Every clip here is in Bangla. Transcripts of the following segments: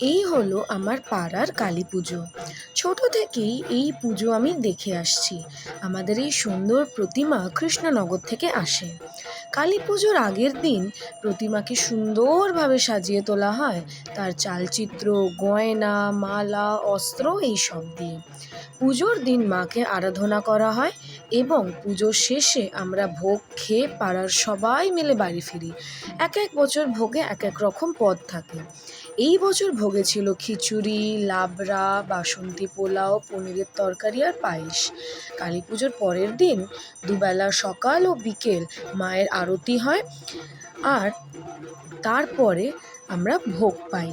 এই হলো আমার পাড়ার কালী পুজো। ছোটো থেকেই এই পুজো আমি দেখে আসছি। আমাদের এই সুন্দর প্রতিমা কৃষ্ণনগর থেকে আসে। কালী পুজোর আগের দিন প্রতিমাকে সুন্দরভাবে সাজিয়ে তোলা হয়। তার চালচিত্র, গয়না, মালা, অস্ত্র এইসব দিয়ে। পুজোর দিন মাকে আরাধনা করা হয় এবং পুজোর শেষে আমরা ভোগ খেয়ে পাড়ার সবাই মিলে বাড়ি ফিরি। এক এক বছর ভোগে এক এক রকম পদ থাকে। এই বছর ভোগে ছিল খিচুড়ি, লাবড়া, বাসন্তী পোলাও, পনিরের তরকারি আর পায়েস। কালী পুজোর পরের দিন দুবেলা সকাল ও বিকেল মায়ের আরতি হয়। আর তারপরে আমরা ভোগ পাই।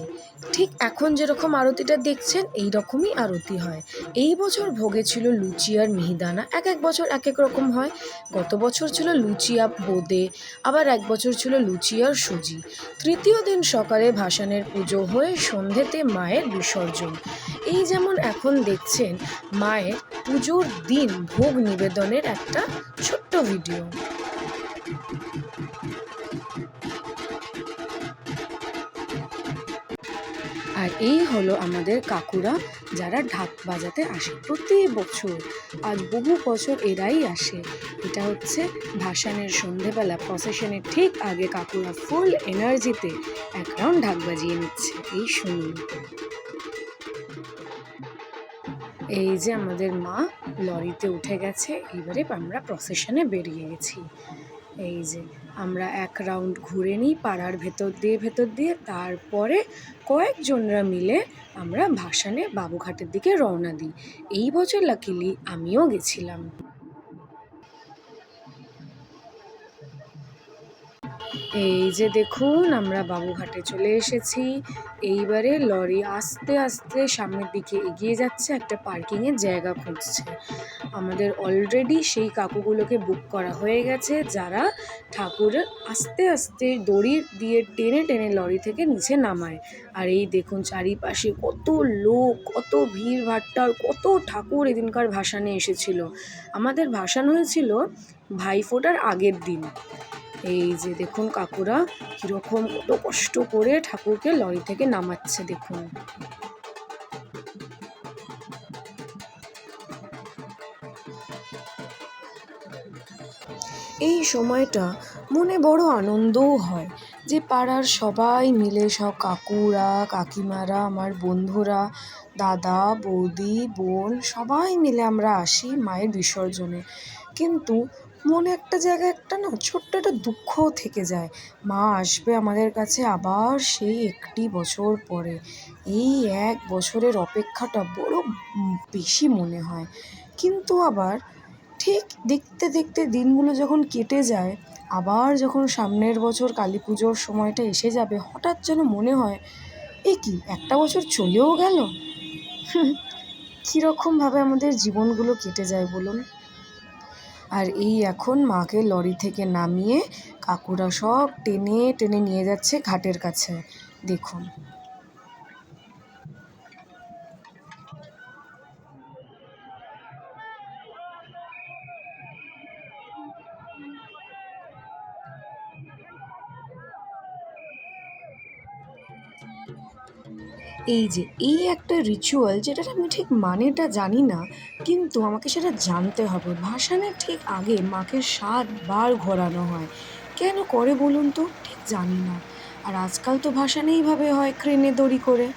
ঠিক এখন যেরকম আরতিটা দেখছেন এই রকমই আরতি হয়। এই বছর ভোগে ছিল লুচি আর মিহিদানা। এক এক বছর এক এক রকম হয়। গত বছর ছিল লুচি আর বোঁদে, আবার এক বছর ছিল লুচি আর সুজি। তৃতীয় দিন সকালে ভাসানের পুজো হয়ে সন্ধেতে মায়ের বিসর্জন। এই যেমন এখন দেখছেন, মায়ের পুজোর দিন ভোগ নিবেদনের একটা ছোট্ট ভিডিও। আর এই হলো আমাদের কাকুরা, যারা ঢাক বাজাতে আসে প্রতি বছর। আজ বহু বছর এরাই আসে। এটা হচ্ছে ভাসানের সন্ধেবেলা প্রসেশনের ঠিক আগে কাকুরা ফুল এনার্জিতে এক রাউন্ড ঢাক বাজিয়ে নিচ্ছে। এই শুনুন। এই যে আমাদের মা, লরিতে উঠে গেছে, এবারে আমরা প্রসেশনে বেরিয়ে গেছি। এই যে, আমরা এক রাউন্ড ঘুরে নিই পাড়ার ভেতর দিয়ে ভেতর দিয়ে, তারপরে কয়েকজনরা মিলে আমরা ভাসানে বাবুঘাটের দিকে রওনা দিই। এই বছর লাকিলি আমিও গেছিলাম। এই যে দেখুন, আমরা বাবুঘাটে চলে এসেছি। এইবারে লরি আস্তে আস্তে সামনের দিকে এগিয়ে যাচ্ছে, একটা পার্কিংয়ের জায়গা খুঁজছে। আমাদের অলরেডি সেই কাকুগুলোকে বুক করা হয়ে গেছে, যারা ঠাকুরের আস্তে আস্তে দড়ি দিয়ে টেনে টেনে লরি থেকে নিচে নামায়। আর এই দেখুন, চারিপাশে কত লোক, কত ভিড় ভাট্টার, কত ঠাকুর এদিনকার ভাসানে এসেছিল। আমাদের ভাসান হয়েছিল ভাইফোঁটার আগের দিন। এই যে দেখুন কাকুরা কীরকম কত কষ্ট করে ঠাকুরকে লরি থেকে নামাচ্ছে দেখুন। এই সময়টা মনে বড় আনন্দও হয় যে পাড়ার সবাই মিলে সব কাকুরা, কাকিমারা, আমার বন্ধুরা, দাদা, বৌদি, বোন সবাই মিলে আমরা আসি মায়ের বিসর্জনে। কিন্তু মনে একটা জায়গায় একটা না ছোট্ট একটা দুঃখও থেকে যায়। মা আসবে আমাদের কাছে আবার সেই একটি বছর পরে। এই এক বছরের অপেক্ষাটা বড় বেশি মনে হয়। কিন্তু আবার ঠিক দেখতে দেখতে দিনগুলো যখন কেটে যায়, আবার যখন সামনের বছর কালী পুজোর সময়টা এসে যাবে, হঠাৎ যেন মনে হয়, এ কি, একটা বছর চলেও গেল? কীরকমভাবে আমাদের জীবনগুলো কেটে যায় বলুন? আর এই এখন মাকে লরি থেকে নামিয়ে কাকুরা সব টেনে টেনে নিয়ে যাচ্ছে ঘাটের কাছে। দেখুন। এই যে, এই একটা রিচুয়াল যেটার আমি ঠিক মানেটা জানি না, কিন্তু আমাকে সেটা জানতে হবে। ভাসানের ঠিক আগে মাকে সাতবার ঘোরানো হয়। কেন করে বলুন তো? ঠিক জানি না। আর আজকাল তো ভাসানে এইভাবে হয়, ক্রেনে দড়ি করে।